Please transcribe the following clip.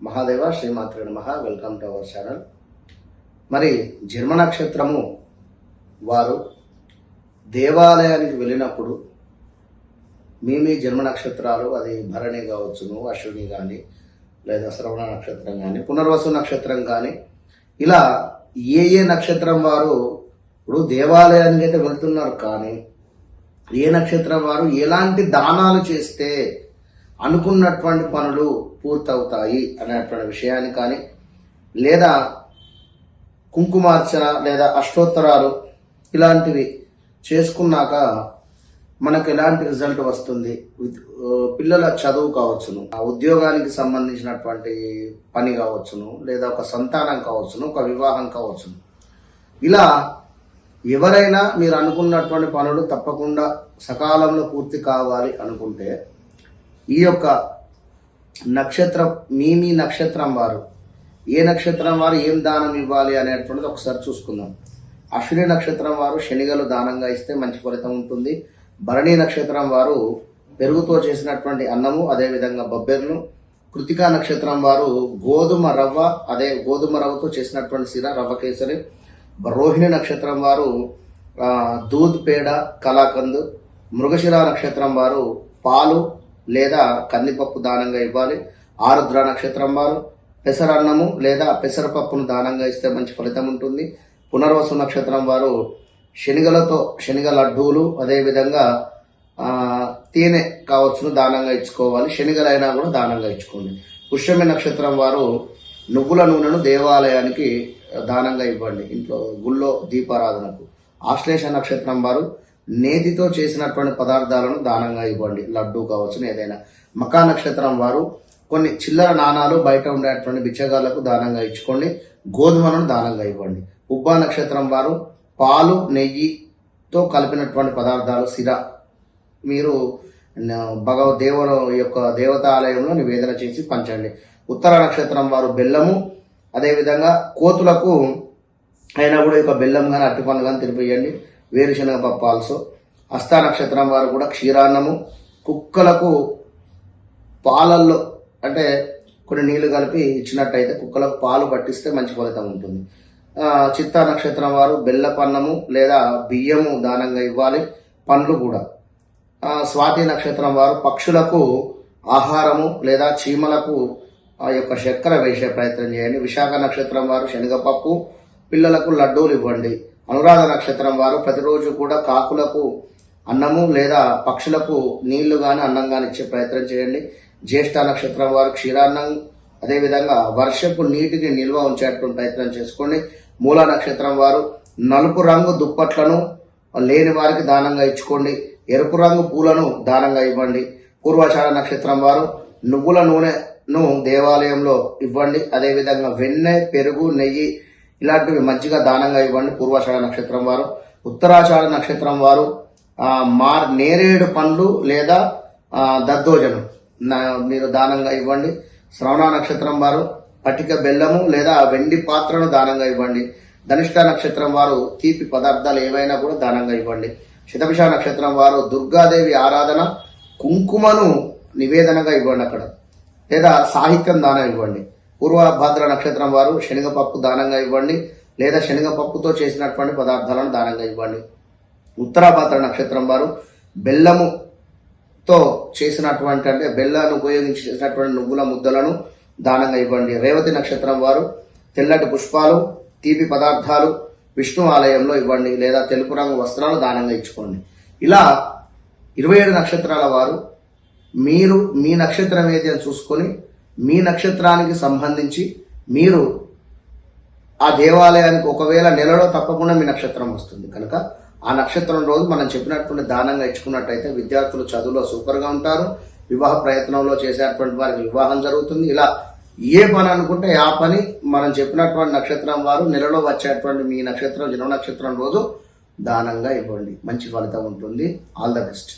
మహాదేవ శ్రీమాత్రి నమః. Welcome to our channel మరి జన్మ నక్షత్రము వారు దేవాలయానికి వెళ్ళినప్పుడు మీ మీ జన్మ నక్షత్రాలు అది భరణి కావచ్చును అశ్విని కానీ లేదా శ్రవణ నక్షత్రం కానీ పునర్వసు నక్షత్రం కానీ ఇలా ఏ ఏ నక్షత్రం వారు ఇప్పుడు దేవాలయానికి అయితే వెళ్తున్నారు కానీ ఏ నక్షత్రం వారు ఎలాంటి దానాలు చేస్తే అనుకున్నటువంటి పనులు పూర్తవుతాయి అనేటువంటి విషయాన్ని కానీ లేదా కుంకుమార్చన లేదా అష్టోత్తరాలు ఇలాంటివి చేసుకున్నాక మనకు ఎలాంటి రిజల్ట్ వస్తుంది? పిల్లల చదువు కావచ్చును ఆ ఉద్యోగానికి సంబంధించినటువంటి పని కావచ్చును లేదా ఒక సంతానం కావచ్చును ఒక వివాహం కావచ్చును. ఇలా ఎవరైనా మీరు అనుకున్నటువంటి పనులు తప్పకుండా సకాలంలో పూర్తి కావాలి అనుకుంటే ఈ యొక్క నక్షత్రం మీ మీ నక్షత్రం వారు. ఏ నక్షత్రం వారు ఏం దానం ఇవ్వాలి అనేటువంటిది ఒకసారి చూసుకుందాం. అశ్విని నక్షత్రం వారు శనిగలు దానంగా ఇస్తే మంచి ఫలితం ఉంటుంది. భరణి నక్షత్రం వారు పెరుగుతో చేసినటువంటి అన్నము అదేవిధంగా బొబ్బెర్లు. కృతికా నక్షత్రం వారు గోధుమ రవ్వ అదే గోధుమ రవ్వతో చేసినటువంటి సిర రవ్వ కేసరి. రోహిణి నక్షత్రం వారు దూద్ పేడ కలాకంద్. మృగశిర నక్షత్రం వారు పాలు లేదా కందిపప్పు దానంగా ఇవ్వాలి. ఆరుద్ర నక్షత్రం వారు. పెసరన్నము లేదా పెసరపప్పును దానంగా ఇస్తే మంచి ఫలితం ఉంటుంది. పునర్వసు నక్షత్రం వారు శనిగలతో శనిగ లడ్డూలు అదేవిధంగా తేనె కావచ్చును దానంగా ఇచ్చుకోవాలి. శనిగలైనా కూడా దానంగా ఇచ్చుకోండి. పుష్యమి నక్షత్రం వారు నువ్వుల నూనెను దేవాలయానికి దానంగా ఇవ్వండి. ఇంట్లో గుళ్ళో దీపారాధనకు. ఆశ్లేష నక్షత్రం వారు నేతితో చేసినటువంటి పదార్థాలను దానంగా ఇవ్వండి. లడ్డు కావచ్చు ఏదైనా. మకా నక్షత్రం వారు కొన్ని చిల్లర నాణాలు బయట ఉండేటువంటి బిచ్చగాళ్ళకు దానంగా ఇచ్చుకోండి. గోధుమలను దానంగా ఇవ్వండి. ఉబ్బా నక్షత్రం వారు పాలు నెయ్యితో కలిపినటువంటి పదార్థాలు సిర. మీరు న- భగవ దేవుల యొక్క దేవతాలయంలో నివేదన చేసి పంచండి. ఉత్తర నక్షత్రం వారు బెల్లము అదేవిధంగా కోతులకు అయినా కూడా ఇక బెల్లం కానీ అరటిపండు కానీ తినిపియండి. వేరుశనగ పప్పు ఆల్సో హస్తా నక్షత్రం వారు కూడా క్షీరాన్నము. కుక్కలకు పాలల్లో అంటే కొన్ని నీళ్ళు కలిపి ఇచ్చినట్టయితే కుక్కలకు పాలు పట్టిస్తే మంచి ఫలితం ఉంటుంది. చిత్త చిత్తా నక్షత్రం వారు బెల్లపన్నము లేదా బియ్యము దానంగా ఇవ్వాలి. పండ్లు కూడా. స్వాతి నక్షత్రం వారు పక్షులకు ఆహారము లేదా చీమలకు ఆ యొక్క చక్కెర వేసే ప్రయత్నం చేయండి. విశాఖ నక్షత్రం వారు శనగపప్పు పిల్లలకు లడ్డూలు ఇవ్వండి. అనురాధ నక్షత్రం వారు ప్రతిరోజు కూడా కాకులకు అన్నము లేదా పక్షులకు నీళ్ళు కానీ అన్నం కానీ ఇచ్చే ప్రయత్నం చేయండి. జ్యేష్ఠ నక్షత్రం వారు క్షీరాన్నం అదేవిధంగా వర్షపు నీటిని నిల్వ ఉంచేటువంటి ప్రయత్నం చేసుకోండి. మూల నక్షత్రం వారు నలుపు రంగు దుప్పట్లను లేని వారికి దానంగా ఇచ్చుకోండి. ఎరుపు రంగు పూలను దానంగా ఇవ్వండి. పూర్వాచార నక్షత్రం వారు నువ్వుల నూనెను దేవాలయంలో ఇవ్వండి. అదేవిధంగా వెన్నె పెరుగు నెయ్యి ఇలాంటివి మజ్జిగ దానంగా ఇవ్వండి. పూర్వాషాఢ నక్షత్రం వారు ఉత్తరాషాఢ నక్షత్రం వారు మార్ నేరేడు పండ్లు లేదా దద్దోజనం. మీరు దానంగా ఇవ్వండి. శ్రవణ నక్షత్రం వారు పటిక బెల్లము లేదా వెండి పాత్రను దానంగా ఇవ్వండి. ధనిష్ట నక్షత్రం వారు తీపి పదార్థాలు ఏవైనా కూడా దానంగా ఇవ్వండి. శతభిష నక్షత్రం వారు దుర్గాదేవి ఆరాధన కుంకుమను నివేదనగా ఇవ్వండి అక్కడ. లేదా సాహిత్యం దానం ఇవ్వండి. పూర్వభాద్ర నక్షత్రం వారు శనగపప్పు దానంగా ఇవ్వండి లేదా శనగపప్పుతో చేసినటువంటి పదార్థాలను దానంగా ఇవ్వండి. ఉత్తరాభాద్ర నక్షత్రం వారు బెల్లముతో చేసినటువంటి అంటే బెల్లాన్ని ఉపయోగించి చేసినటువంటి నువ్వుల ముద్దలను దానంగా ఇవ్వండి. రేవతి నక్షత్రం వారు తెల్లటి పుష్పాలు తీపి పదార్థాలు విష్ణు ఆలయంలో ఇవ్వండి లేదా తెలుపు రంగు వస్త్రాలు దానంగా ఇచ్చుకోండి. ఇలా ఇరవై ఏడు నక్షత్రాల వారు మీరు మీ నక్షత్రం ఏది అని చూసుకొని మీ నక్షత్రానికి సంబంధించి మీరు ఆ దేవాలయానికి ఒకవేళ నెలలో తప్పకుండా మీ నక్షత్రం వస్తుంది. కనుక ఆ నక్షత్రం రోజు మనం చెప్పినటువంటి దానంగా ఇచ్చుకున్నట్టయితే విద్యార్థులు చదువులో సూపర్గా ఉంటారు. వివాహ ప్రయత్నంలో చేసేటువంటి వారికి వివాహం జరుగుతుంది. ఇలా ఏ పని అనుకుంటే ఆ పని మనం చెప్పినటువంటి నక్షత్రం వారు నెలలో వచ్చేటువంటి మీ నక్షత్రం జన్మ నక్షత్రం రోజు దానంగా ఇవ్వండి. మంచి ఫలితం ఉంటుంది. All the best